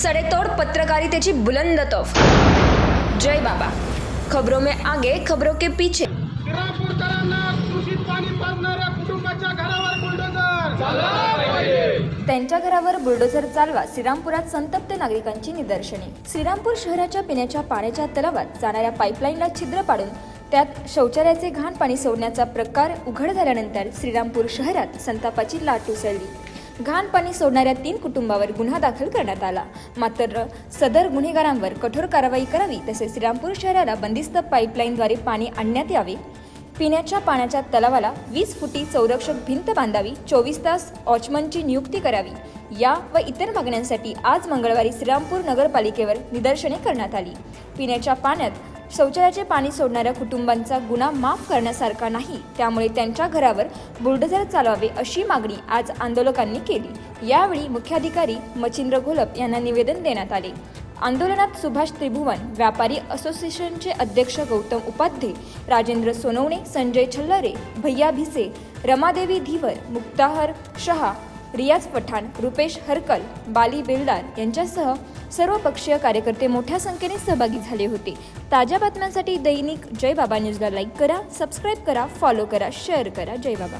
सडेतोड पत्रकारितेची बुलंद तोफ. जय बाबा. खबरों में आगे खबरों के पीछे. श्रीरामपूरकरांना कृषीत पाणी पाजणाऱ्या कुटुंबाच्या घरावर बुलडोजर त्यांच्या घरावर बुलडोझर चालवा श्रीरामपुरात संतप्त नागरिकांची निदर्शने. श्रीरामपूर शहराच्या पिण्याच्या पाण्याच्या तलावात जाणाऱ्या पाईपलाईनला छिद्र पाडून त्यात शौचालयाचे घाण पाणी सोडण्याचा प्रकार उघड झाल्यानंतर श्रीरामपूर शहरात संतापाची लाट उसळली. घाण पाणी सोडणाऱ्या तीन कुटुंबावर गुन्हा दाखल करण्यात आला. मात्र सदर गुन्हेगारांवर कठोर कारवाई करावी तसेच श्रीरामपूर शहराला बंदिस्त पाईपलाईनद्वारे पाणी आणण्यात यावे पिण्याच्या पाण्याच्या तलावाला वीस फुटी संरक्षक भिंत बांधावी चोवीस तास वॉचमनची नियुक्ती करावी. या व इतर मागण्यांसाठी आज मंगळवारी श्रीरामपूर नगरपालिकेवर निदर्शने करण्यात आली. पिण्याच्या पाण्यात शौचालयाचे पाणी सोडणाऱ्या कुटुंबांचा गुन्हा माफ करण्यासारखा नाही त्यामुळे त्यांच्या घरावर बुलडोझर चालवावे अशी मागणी आज आंदोलकांनी केली. यावेळी मुख्याधिकारी मचिंद्र घोलप यांना निवेदन देण्यात आले. आंदोलनात सुभाष त्रिभुवन व्यापारी असोसिएशनचे अध्यक्ष गौतम उपाध्ये राजेंद्र सोनवणे संजय छल्लारे भैया भिसे रमादेवी धीवर मुक्ताहर शहा रियाज पठाण रुपेश हरकल बाली बेलदार यांच्यासह सर्व पक्षीय कार्यकर्ते मोठ्या संख्येने सहभागी झाले होते. ताज्या बातम्यांसाठी दैनिक जय बाबा न्यूजला लाईक करा सबस्क्राईब करा फॉलो करा शेअर करा. जय बाबा